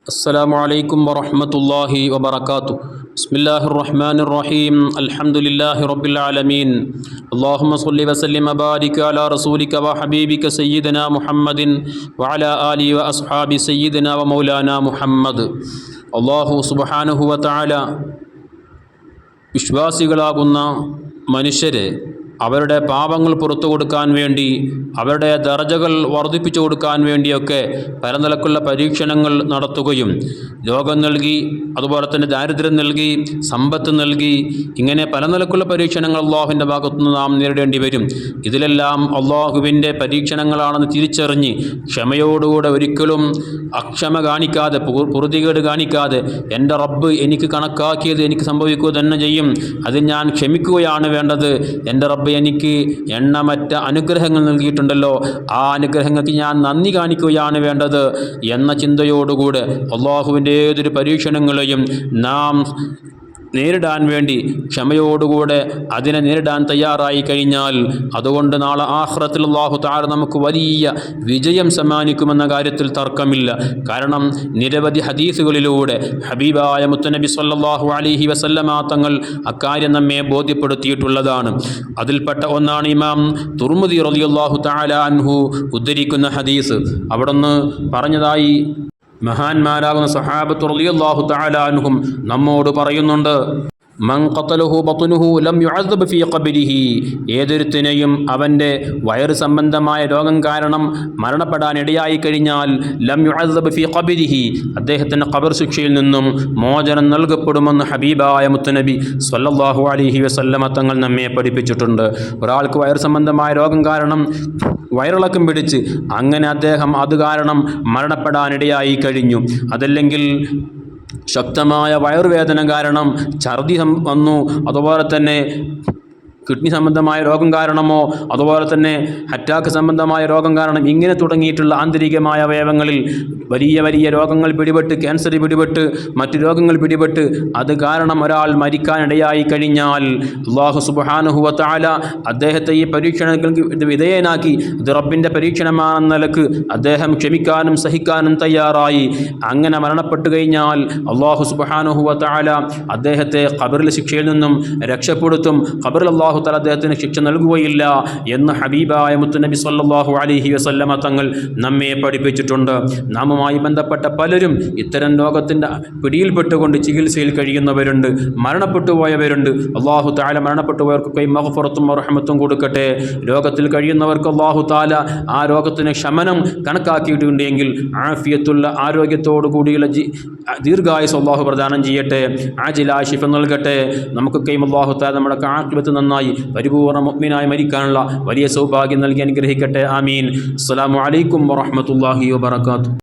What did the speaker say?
السلام عليكم ورحمة الله وبركاته بسم الله الرحمن الرحيم الحمد لله رب العالمين اللهم صل وسلم وبارك على رسولك وحبيبك سيدنا محمد وعلى آله وأصحاب سيدنا ومولانا محمد അള്ളാഹു സുബഹാനഹുവ താല വിശ്വാസികളാകുന്ന മനുഷ്യരെ അവരുടെ പാപങ്ങൾ പുറത്തു കൊടുക്കാൻ വേണ്ടി അവരുടെ ദർജകൾ വർദ്ധിപ്പിച്ചു കൊടുക്കാൻ വേണ്ടിയൊക്കെ പല നിലക്കുള്ള പരീക്ഷണങ്ങൾ നടത്തുകയും രോഗം നൽകി അതുപോലെ തന്നെ ദാരിദ്ര്യം നൽകി സമ്പത്ത് നൽകി ഇങ്ങനെ പല നിലക്കുള്ള പരീക്ഷണങ്ങൾ അള്ളാഹുവിന്റെ ഭാഗത്തുനിന്ന് നാം നേരിടേണ്ടി വരും. ഇതിലെല്ലാം അള്ളാഹുവിന്റെ പരീക്ഷണങ്ങളാണെന്ന് തിരിച്ചറിഞ്ഞ് ക്ഷമയോടുകൂടെ ഒരിക്കലും അക്ഷമ കാണിക്കാതെ പുറതികേട് കാണിക്കാതെ എന്റെ റബ്ബ് എനിക്ക് കണക്കാക്കിയത് എനിക്ക് സംഭവിക്കുക തന്നെ ചെയ്യും. അത് ഞാൻ ക്ഷമിക്കുകയാണ് വേണ്ടത്. എന്റെ റബ്ബ് എനിക്ക് എണ്ണമറ്റ അനുഗ്രഹങ്ങൾ നൽകിയിട്ടുണ്ടല്ലോ. ആ അനുഗ്രഹങ്ങൾക്ക് ഞാൻ നന്ദി കാണിക്കുകയാണ് വേണ്ടത് എന്ന ചിന്തയോടുകൂടെ അള്ളാഹുവിന്റെ ഏതൊരു പരീക്ഷണങ്ങളെയും നാം നേരിടാൻ വേണ്ടി ക്ഷമയോടുകൂടെ അതിനെ നേരിടാൻ തയ്യാറായി കഴിഞ്ഞാൽ അതുകൊണ്ട് നാളെ ആഹ്റത്തിൽ അള്ളാഹു താര നമുക്ക് വലിയ വിജയം സമ്മാനിക്കുമെന്ന കാര്യത്തിൽ തർക്കമില്ല. കാരണം നിരവധി ഹദീസുകളിലൂടെ ഹബീബായ മുത്തനബി സല്ലാഹു അലിഹി വസല്ലമ തങ്ങൾ അക്കാര്യം നമ്മെ ബോധ്യപ്പെടുത്തിയിട്ടുള്ളതാണ്. അതിൽപ്പെട്ട ഒന്നാണ് ഇമാം തുർമുദി റളിയല്ലാഹു തആല അൻഹു ഉദ്ധരിക്കുന്ന ഹദീസ്. അവിടെ പറഞ്ഞതായി മഹാന്മാരാകുന്ന സഹാബത്ത് റളിയല്ലാഹു തആല അൻഹും നമ്മോട് പറയുന്നുണ്ട്. ഏതൊരുത്തിനെയും അവന്റെ വയറ് സംബന്ധമായ രോഗം കാരണം മരണപ്പെടാൻ ഇടയായി കഴിഞ്ഞാൽ ലം യുഅദ്ദബ് ഫീ ഖബ്രിഹി അദ്ദേഹത്തിന്റെ ഖബർ ശിക്ഷയിൽ നിന്നും മോചനം നൽകപ്പെടുമെന്ന് ഹബീബായ മുത്തനബി സ്വല്ലല്ലാഹു അലൈഹി വസല്ലമ തങ്ങൾ നമ്മെ പഠിപ്പിച്ചിട്ടുണ്ട്. ഒരാൾക്ക് വയറ് സംബന്ധമായ രോഗം കാരണം വയറിളക്കം പിടിച്ച് അങ്ങനെ അദ്ദേഹം അത് കാരണം മരണപ്പെടാനിടയായി കഴിഞ്ഞു. അതല്ലെങ്കിൽ ശക്തമായ വയറുവേദന കാരണം ഛർദി വന്നു. അതുപോലെ തന്നെ കിഡ്നി സംബന്ധമായ രോഗം കാരണമോ അതുപോലെ തന്നെ അറ്റാക്ക് സംബന്ധമായ രോഗം കാരണം ഇങ്ങനെ തുടങ്ങിയിട്ടുള്ള ആന്തരികമായ അവയവങ്ങളിൽ വലിയ വലിയ രോഗങ്ങൾ പിടിപെട്ട് ക്യാൻസർ പിടിപെട്ട് മറ്റു രോഗങ്ങൾ പിടിപെട്ട് അത് കാരണം ഒരാൾ മരിക്കാനിടയായി കഴിഞ്ഞാൽ അള്ളാഹു സുബാനുഹുവത്താല അദ്ദേഹത്തെ ഈ പരീക്ഷണങ്ങൾക്ക് വിധേയനാക്കി. ഇത് റബ്ബിന്റെ പരീക്ഷണമാണെന്ന നിലയ്ക്ക് അദ്ദേഹം ക്ഷമിക്കാനും സഹിക്കാനും തയ്യാറായി. അങ്ങനെ മരണപ്പെട്ടു കഴിഞ്ഞാൽ അള്ളാഹു സുബാനുഹുവത്താല അദ്ദേഹത്തെ ഖബറിൽ ശിക്ഷയിൽ നിന്നും രക്ഷപ്പെടുത്തും. ഖബറിൽ അള്ളാഹു താല അദ്ദേഹത്തിന് ശിക്ഷ നൽകുകയില്ല എന്ന് ഹബീബായ മുത്തുനബി സല്ലാഹു അലഹി വസല്ലമ തങ്ങൾ നമ്മെ പഠിപ്പിച്ചിട്ടുണ്ട്. നാമുമായി ബന്ധപ്പെട്ട പലരും ഇത്തരം രോഗത്തിന്റെ പിടിയിൽപ്പെട്ടുകൊണ്ട് ചികിത്സയിൽ കഴിയുന്നവരുണ്ട് മരണപ്പെട്ടു പോയവരുണ്ട് അള്ളാഹു താല മരണപ്പെട്ടു പോയവർക്കൊക്കെ മഹഫുറത്തും റഹമത്തും കൊടുക്കട്ടെ. രോഗത്തിൽ കഴിയുന്നവർക്ക് അള്ളാഹു താല ആ രോഗത്തിന് ശമനം കണക്കാക്കിയിട്ടുണ്ടെങ്കിൽ ആഫിയത്തുള്ള ആരോഗ്യത്തോടു കൂടിയുള്ള ജി ദീർഘായുസ് അള്ളാഹു പ്രദാനം ചെയ്യട്ടെ ആ ശിഫ നൽകട്ടെ. നമുക്കൊക്കെയും അള്ളാഹു താല നമ്മുടെ ആക്രിപത്ത് നന്നായി പരിപൂർണ മുഗ്മിനായി മരിക്കാനുള്ള വലിയ സൗഭാഗ്യം നൽകി അനുഗ്രഹിക്കട്ടെ. ആമീൻ. അസ്സലാമു അലൈക്കും വറഹ്മത്തുള്ളാഹി വബറകാതുഹു.